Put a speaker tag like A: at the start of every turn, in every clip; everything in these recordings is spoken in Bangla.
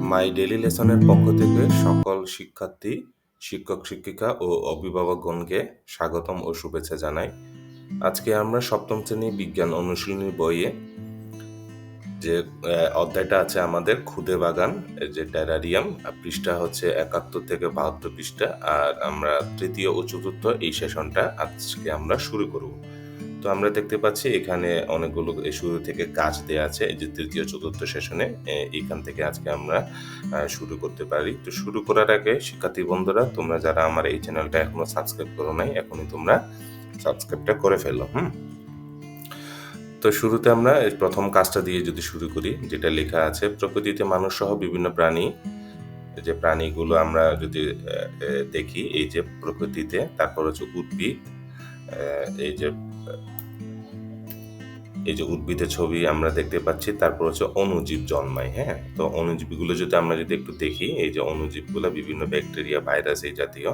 A: মাই ডেলি লেসনের পক্ষ থেকে সকল শিক্ষার্থী, শিক্ষক-শিক্ষিকা ও অভিভাবকগণকে স্বাগতম ও শুভেচ্ছা জানাই। আজকে আমরা সপ্তম শ্রেণি বিজ্ঞান অনুশীলনী বইয়ে যে অধ্যায়টা আছে আমাদের খুদে বাগান যে টেরারিয়াম পৃষ্ঠা হচ্ছে একাত্তর থেকে বাহাত্তর পৃষ্ঠা আর আমরা তৃতীয় ও চতুর্থ এই সেশনটা আজকে আমরা শুরু করব তো আমরা দেখতে পাচ্ছি এখানে অনেকগুলো শুরু থেকে কাজ দেওয়া আছে। এই যে তৃতীয়, চতুর্থ সেশনে এইখান থেকে আজকে আমরা শুরু করতে পারি। তো শুরু করার আগে শিক্ষার্থী বন্ধুরা, তোমরা যারা আমার এই চ্যানেলটা এখনও সাবস্ক্রাইব করো নাই, এখনই তোমরা সাবস্ক্রাইবটা করে ফেলো, হুম? তো শুরুতে আমরা প্রথম কাজটা দিয়ে যদি শুরু করি, যেটা লেখা আছে, প্রকৃতিতে মানুষ সহ বিভিন্ন প্রাণী। যে প্রাণীগুলো আমরা যদি দেখি, এই যে প্রকৃতিতে, তারপর হচ্ছে উদ্ভিদ এই যে এই যে উদ্ভিদের ছবি আমরা দেখতে পাচ্ছি, তারপর হচ্ছে অণুজীব জন্মায় হ্যাঁ? তো অণুজীবগুলো যদি আমরা যদি একটু দেখি, এই যে অণুজীবগুলো বিভিন্ন ব্যাকটেরিয়া, ভাইরাস এই জাতীয়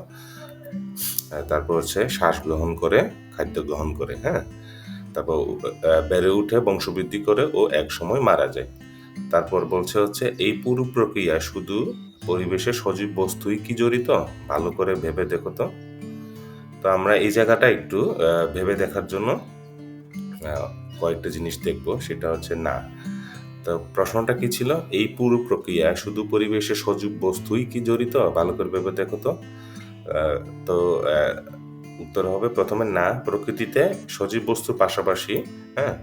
A: তারপর হচ্ছে শ্বাস গ্রহণ করে, খাদ্য গ্রহণ করে হ্যাঁ? তারপর বেড়ে উঠে, বংশবৃদ্ধি করে ও এক সময় মারা যায়। তারপর বলছে হচ্ছে এই পুরো প্রক্রিয়া শুধু পরিবেশে সজীব বস্তুই কি জড়িত? ভালো করে ভেবে দেখো তো। তো আমরা এই জায়গাটা একটু ভেবে দেখার জন্য কয়েকটা জিনিস দেখব, সেটা হচ্ছে না। তো প্রশ্নটা কি ছিল? এই পুরো প্রক্রিয়া শুধু পরিবেশে সজীব বস্তুই কি জড়িত? ভালো করে ভেবে দেখো তো। তো উত্তর হবে প্রথমে না, প্রকৃতিতে সজীব বস্তুর পাশাপাশি হ্যাঁ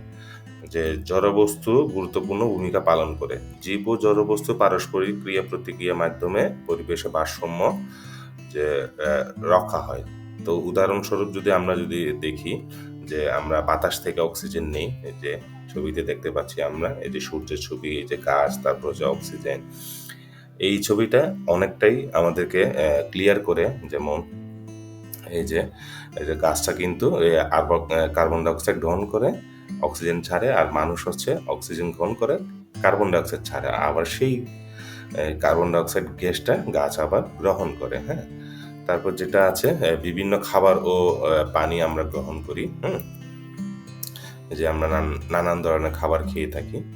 A: যে জড়বস্তু গুরুত্বপূর্ণ ভূমিকা পালন করে। জীব ও জড়বস্তু পারস্পরিক ক্রিয়া প্রতিক্রিয়ার মাধ্যমে পরিবেশে ভারসাম্য, যে রক্ষা হয়। তো উদাহরণস্বরূপ যদি আমরা যদি দেখি যে আমরা বাতাস থেকে অক্সিজেন নেই যে ছবিতে দেখতে পাচ্ছি আমরা, এই যে সূর্যের ছবি, এই যে গাছ, তারপর যে অক্সিজেন, এই ছবিটা অনেকটাই আমাদেরকে ক্লিয়ার করে যেমন এই যে এই যে গাছটা কিন্তু কার্বন ডাইঅক্সাইড গ্রহণ করে, অক্সিজেন ছাড়ে, আর মানুষ হচ্ছে অক্সিজেন গ্রহণ করে কার্বন ডাইঅক্সাইড ছাড়ে, আবার সেই কার্বন ডাইঅক্সাইড গ্যাসটা গাছ আবার গ্রহণ করে হ্যাঁ? তারপর যেটা আছে বিভিন্ন খাবার ও পানি আমরা গ্রহণ করি যে আমরা নান- নানান ধরনের খাবার খেয়ে থাকি।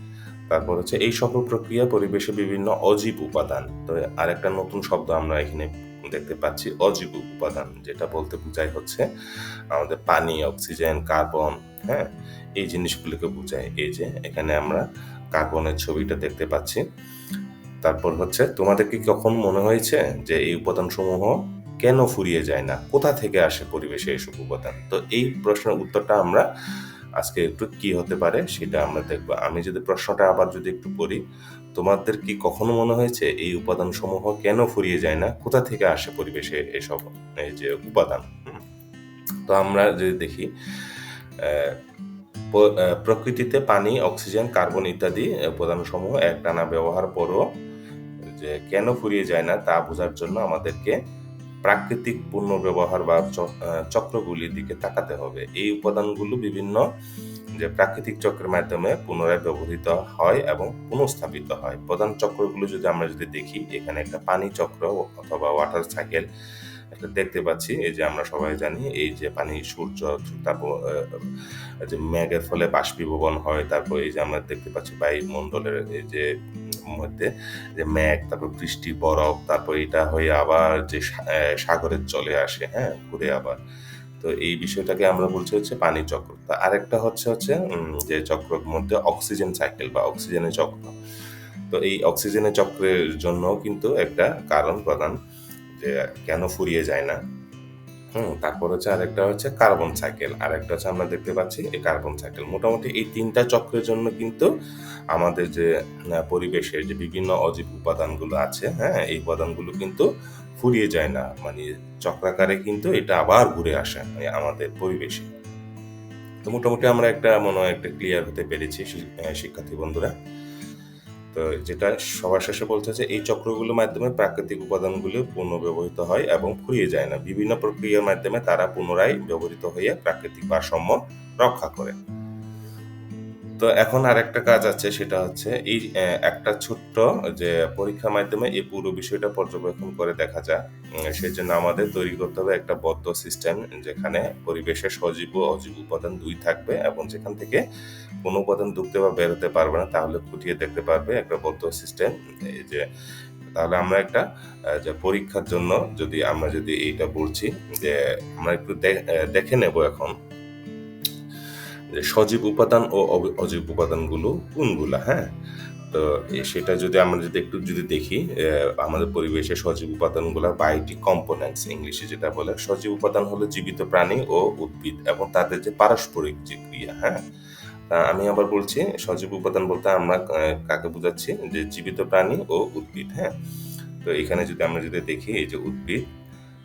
A: তারপর হচ্ছে এই সকল প্রক্রিয়া পরিবেশে বিভিন্ন অজীব উপাদান। তো আরেকটা নতুন শব্দ আমরা এখানে দেখতে পাচ্ছি, অজীব উপাদান, যেটা বলতে বোঝায় হচ্ছে আমাদের পানি, অক্সিজেন, কার্বন হ্যাঁ? এই জিনিসগুলোকে বোঝায়। এই যে এখানে আমরা কার্বনের ছবিটা দেখতে পাচ্ছি। তারপর হচ্ছে, তোমাদের কি কখন মনে হয়েছে যে এই উপাদানসমূহ কেন ফুরিয়ে যায় না? কোথা থেকে আসে পরিবেশে এইসব উপাদান তো এই প্রশ্নের উত্তরটা আমরা আজকে একটু কি হতে পারে সেটা আমরা দেখব। আমি যদি প্রশ্নটা আবার যদি একটু পড়ি তোমাদের কি কখনো মনে হয়েছে এই উপাদান সমূহ কেন ফুরিয়ে যায় না? কোথা থেকে আসে পরিবেশে এসব, এই যে উপাদান? তো আমরা যদি দেখি প্রকৃতিতে পানি, অক্সিজেন, কার্বন ইত্যাদি উপাদান সমূহ একটানা ব্যবহার পরও যে কেন ফুরিয়ে যায় না তা বোঝার জন্য আমাদেরকে প্রাকৃতিক পুনর্ব্যবহার বা চক্রগুলির দিকে তাকাতে হবে। এই উপাদানগুলো বিভিন্ন যে প্রাকৃতিক চক্রের মাধ্যমে পুনরায় ব্যবহৃত হয় এবং পুনঃস্থাপিত হয়। প্রধান চক্রগুলো যদি আমরা যদি দেখি, এখানে একটা পানি চক্র অথবা ওয়াটার সাইকেল একটা দেখতে পাচ্ছি। এই যে আমরা সবাই জানি, এই যে পানি সূর্য, তারপর যে মেঘের ফলে বাষ্পীভবন হয়, তারপর এই যে আমরা দেখতে পাচ্ছি বায়ুমণ্ডলের এই যে মধ্যে যে মেঘ তারপর বৃষ্টি বরফ তারপর এটা হয়ে আবার যে সা- আহ, চলে আসে হ্যাঁ ঘুরে আবার। তো এই বিষয়টাকে আমরা বলছি হচ্ছে পানি চক্র। তো আরেকটা হচ্ছে হচ্ছে যে চক্রের মধ্যে অক্সিজেন সাইকেল বা অক্সিজেনের চক্র। তো এই অক্সিজেনের চক্রের জন্য কিন্তু একটা কারণ প্রধান যে কেন ফুরিয়ে যায় না? হুম, তারপর হচ্ছে আরেকটা হচ্ছে কার্বন সাইকেল আরেকটা হচ্ছে আমরা দেখতে পাচ্ছি এই কার্বন সাইকেল মোটামুটি এই তিনটা চক্রের জন্য কিন্তু আমাদের যে পরিবেশের যে বিভিন্ন অজীব উপাদানগুলো আছে হ্যাঁ এই উপাদানগুলো কিন্তু ফুরিয়ে যায় না। মানে চক্রাকারে কিন্তু এটা আবার ঘুরে আসে আমাদের পরিবেশে। তো মোটামুটি আমরা একটা মনে হয় একটা ক্লিয়ার হতে পেরেছি শিক্ষার্থী বন্ধুরা। তো যেটা সবার শেষে বলতে হচ্ছে এই চক্রগুলোর মাধ্যমে প্রাকৃতিক উপাদানগুলো পুনর্ব্যবহৃত হয় এবং ফুরিয়ে যায় না। বিভিন্ন প্রক্রিয়ার মাধ্যমে তারা পুনরায় ব্যবহৃত হয়ে প্রাকৃতিক ভারসাম্য রক্ষা করে। তো এখন আর একটা কাজ আছে, সেটা হচ্ছে এই একটা ছোট্ট যে পরীক্ষার মাধ্যমে এই পুরো বিষয়টা পর্যবেক্ষণ করে দেখা যায়। উম, সেজন্য আমাদের তৈরি করতে হবে একটা বদ্ধ সিস্টেম যেখানে পরিবেশে সজীব ও অজীব উপাদান দুই থাকবে এবং যেখান থেকে কোনো উপাদান ঢুকতে বা বেরোতে পারবে না, তাহলে খুঁটিয়ে দেখতে পারবে একটা বদ্ধ সিস্টেম এই যে, তাহলে আমরা একটা যে পরীক্ষার জন্য যদি আমরা যদি এইটা বলছি যে আমরা একটু দেখে নেব এখন সজীব উপাদান ও অজীব উপাদানগুলো কোনগুলো হ্যাঁ? তো সেটা যদি আমরা যদি একটু যদি দেখি আমাদের পরিবেশে সজীব উপাদানগুলো বায়োটিক কম্পোনেন্টস ইংলিশে যেটা বলে। সজীব উপাদান হলো জীবিত প্রাণী ও উদ্ভিদ এবং তাদের যে পারস্পরিক যে ক্রিয়া, হ্যাঁ? আমি আবার বলছি সজীব উপাদান বলতে আমরা কাকে বোঝাচ্ছি যে জীবিত প্রাণী ও উদ্ভিদ, হ্যাঁ? তো এখানে যদি আমরা যদি দেখি এই যে উদ্ভিদ,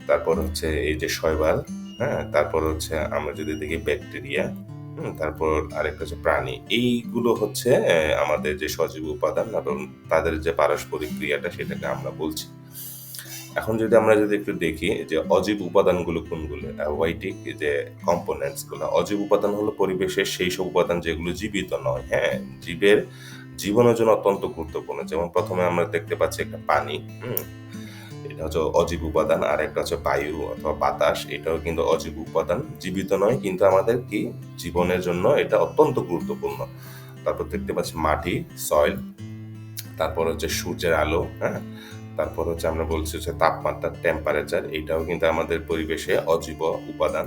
A: তারপর হচ্ছে এই যে শৈবাল, হ্যাঁ? তারপর হচ্ছে আমরা যদি দেখি ব্যাকটেরিয়া? তারপর আরেকটা হচ্ছে প্রাণী। এইগুলো হচ্ছে আমাদের যে সজীব উপাদান এবং তাদের যে পারস্পরিক ক্রিয়াটা সেটাকে আমরা বলছি। এখন যদি আমরা যদি একটু দেখি যে অজীব উপাদানগুলো কোনগুলো? অ্যাওয়াইটিক যে কম্পোনেন্টসগুলা। অজীব উপাদান হলো পরিবেশের সেই সব উপাদান যেগুলো জীবিত নয়, হ্যাঁ? জীবের জীবনের জন্য অত্যন্ত গুরুত্বপূর্ণ। যেমন প্রথমে আমরা দেখতে পাচ্ছি একটা পানি, হুম? এটা হচ্ছে অজীব উপাদান। আরেকটা হচ্ছে বায়ু অথবা বাতাস। এটাও কিন্তু অজীব উপাদান। জীবিত নয় কিন্তু আমাদের কি জীবনের জন্য এটা অত্যন্ত গুরুত্বপূর্ণ। তারপর দেখতে পাচ্ছি মাটি, সয়েল, তারপর হচ্ছে সূর্যের আলো, হ্যাঁ? তারপর হচ্ছে আমরা বলছি হচ্ছে তাপমাত্রা, টেম্পারেচার এটাও কিন্তু আমাদের পরিবেশে অজীব উপাদান।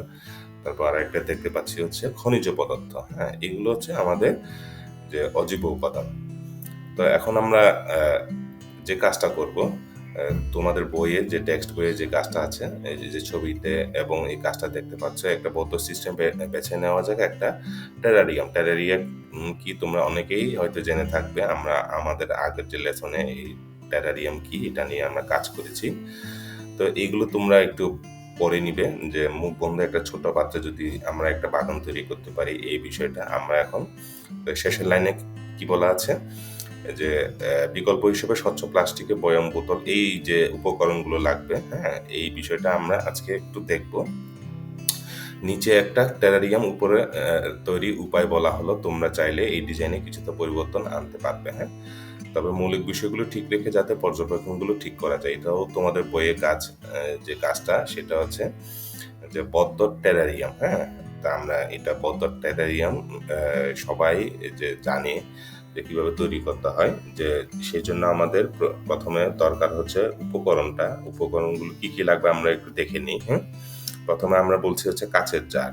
A: তারপর আরেকটা দেখতে পাচ্ছি হচ্ছে খনিজ পদার্থ, হ্যাঁ? এগুলো হচ্ছে আমাদের যে অজীব উপাদান। তো এখন আমরা যে কাজটা করব, তোমাদের বইয়ে যে টেক্সট বইয়ে যে কাজটা আছে, এই যে, ছবিতে এবং এই কাজটা দেখতে পাচ্ছ একটা বদ্ধ সিস্টেম বেছে নেওয়া যাক একটা টেরারিয়াম। টেরারিয়াম কি তোমরা অনেকেই হয়তো জেনে থাকবে। আমরা আমাদের আগের যে লেসনে এই টেরারিয়াম কি এটা নিয়ে আমরা কাজ করেছি। তো এগুলো তোমরা একটু পরে নিবে যে মুখ বন্ধ একটা ছোট পাত্রে যদি আমরা একটা বাগান তৈরি করতে পারি এই বিষয়টা আমরা এখন শেষের লাইনে কি বলা আছে? যে বিকল্প হিসেবে স্বচ্ছ প্লাস্টিকের বয়াম, বোতল এই যে উপকরণগুলো লাগবে, হ্যাঁ? এই বিষয়টা আমরা আজকে একটু দেখব। নিচে একটা টেরারিয়াম উপরে তৈরি উপায় বলা হলো। তোমরা চাইলে এই ডিজাইনে কিছুটা পরিবর্তন আনতে পারবে, হ্যাঁ? তবে মৌলিক বিষয়গুলো ঠিক রেখে যাতে পর্যবেক্ষণগুলো ঠিক করা যায়। এটাও তোমাদের বইয়ে কাজ যে কাজটা সেটা হচ্ছে যে বদ্ধ টেরারিয়াম, হ্যাঁ? তা আমরা এটা বদ্ধ টেরারিয়াম সবাই যে জানে যে কীভাবে তৈরি করতে হয়। যে সেই জন্য আমাদের প্র ১ম দরকার হচ্ছে উপকরণটা। উপকরণগুলো কী কী লাগবে আমরা একটু দেখে নিই, হ্যাঁ প্রথমে আমরা বলছি হচ্ছে কাঁচের জার।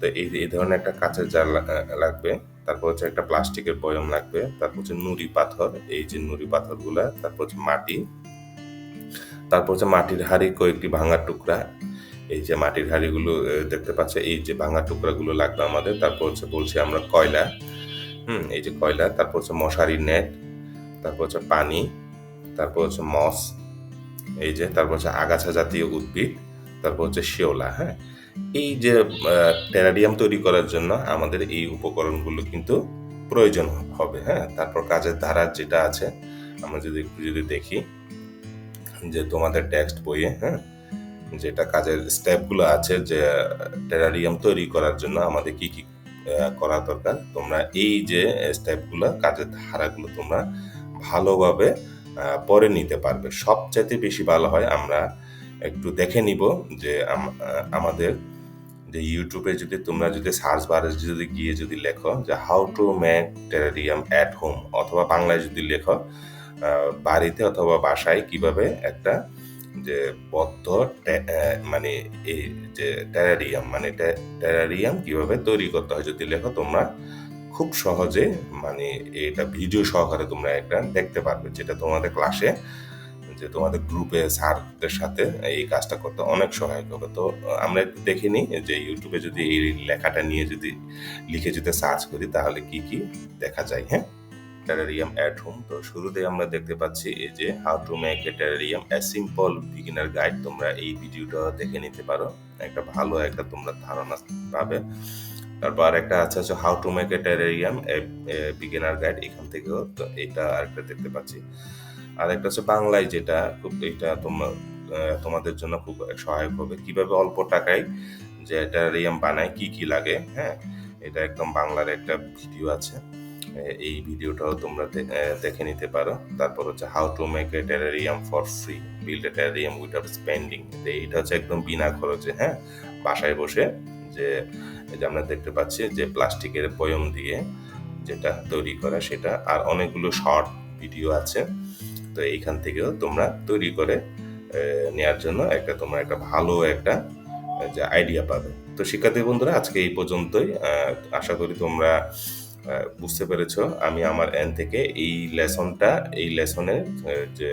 A: তো এই এই ধরনের একটা কাঁচের জার লাগবে। তারপর হচ্ছে একটা প্লাস্টিকের বয়ম লাগবে। তারপর হচ্ছে নুড়ি পাথর, এই যে নুড়ি পাথরগুলো তারপর হচ্ছে মাটি। তারপর হচ্ছে মাটির হাঁড়ি কয়েকটি ভাঙা টুকরা। এই যে মাটির হাঁড়িগুলো দেখতে পাচ্ছে এই যে ভাঙা টুকরাগুলো লাগবে আমাদের। তারপর হচ্ছে বলছি আমরা কয়লা, হুম? এই যে কয়লা। তারপর হচ্ছে মশারির নেট, তারপর হচ্ছে পানি, তারপর হচ্ছে মস, এই যে তারপর হচ্ছে আগাছা জাতীয় উদ্ভিদ, তারপর হচ্ছে শেওলা, হ্যাঁ? এই যে আ টেরারিয়াম তৈরি করার জন্য আমাদের এই উপকরণগুলো কিন্তু প্রয়োজন হবে, হ্যাঁ? তারপর কাজের ধারা যেটা আছে, আমরা যদি একটু যদি দেখি যে তোমাদের টেক্সট বইয়ে, হ্যাঁ? যেটা কাজের স্টেপগুলো আছে যে টেরারিয়াম তৈরি করার জন্য আমাদের কি, কি করা দরকার। তোমরা এই যে স্টেপগুলা, কাজের ধারাগুলো তোমরা ভালোভাবে পরে নিতে পারবে। সবচাইতে বেশি ভালো হয় আমরা একটু দেখে নিব যে আমাদের যে ইউটিউবে যদি তোমরা যদি সার্চ বারে যদি গিয়ে যদি লেখো যে how to make terrarium at home অথবা বাংলায় যদি লেখো বাড়িতে অথবা বাসায় কীভাবে একটা যে বদ্ধ মানে এই যে টেরারিয়াম মানে টেরারিয়াম কীভাবে তৈরি করতে হয় যদি লেখো তোমরা খুব সহজে মানে এটা ভিডিও সহকারে তোমরা একটা দেখতে পারবে। যেটা তোমাদের ক্লাসে যে তোমাদের গ্রুপে স্যারদের সাথে এই কাজটা করতে অনেক সহায়ক হবে। তো আমরা একটু দেখে নিই যে ইউটিউবে যদি এই লেখাটা নিয়ে যদি লিখে যদি সার্চ করি তাহলে কি, কি দেখা যায়, হ্যাঁ? Terrarium at home. তো শুরুতে আমরা দেখতে পাচ্ছি এই যে how to make a terrarium a simple beginner guide. তোমরা এই ভিডিওটা দেখে নিতে পারো। একটা ভালো একটা তোমরা ধারণা পাবে। তারপর আরেকটা আছে হচ্ছে how to make a terrarium beginner guide এখান থেকেও তো এটা আরেকটা দেখতে পাচ্ছি। আর একটা হচ্ছে বাংলায় যেটা খুব এটা তোমরা তোমাদের জন্য খুব সহায়ক হবে। কীভাবে অল্প টাকায় যে টেরারিয়াম বানায়, কি, কি লাগে, হ্যাঁ? এটা একদম বাংলার একটা ভিডিও আছে। এই ভিডিওটাও তোমরা দেখে নিতে পারো। তারপর হচ্ছে how to make a terrarium for free build a terrarium without spending এইটা হচ্ছে একদম বিনা খরচে হ্যাঁ? বাসায় বসে যে যে আমরা দেখতে পাচ্ছি যে প্লাস্টিকের বয়ম দিয়ে যেটা তৈরি করা সেটা আর অনেকগুলো শর্ট ভিডিও আছে। তো এইখান থেকেও তোমরা তৈরি করে এ, নেয়ার জন্য একটা তোমরা একটা ভালো একটা যে আইডিয়া পাবে। তো শিক্ষার্থী বন্ধুরা আজকে এই পর্যন্তই। আশা করি তোমরা বুঝতে পেরেছ, আমি আমার এন থেকে এই লেসনটা, এই লেসনের যে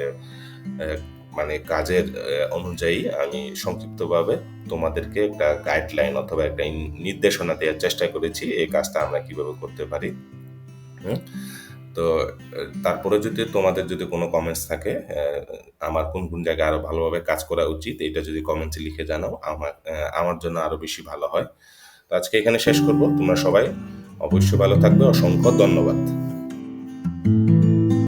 A: মানে কাজের অনুযায়ী আমি সংক্ষিপ্তভাবে তোমাদেরকে একটা গাইডলাইন অথবা একটা নির্দেশনা দেওয়ার চেষ্টা করেছি এই কাজটা আমরা কীভাবে করতে পারি? তো, তারপরে যদি তোমাদের যদি কোনো কমেন্টস থাকে আমার কোন কোন জায়গায় আরও ভালোভাবে কাজ করা উচিত এটা যদি কমেন্টসে লিখে জানাও, আমার আমার জন্য আরও বেশি ভালো হয় তো আজকে এখানে শেষ করব, তোমরা সবাই অবশ্যই ভালো থাকবে অসংখ্য ধন্যবাদ।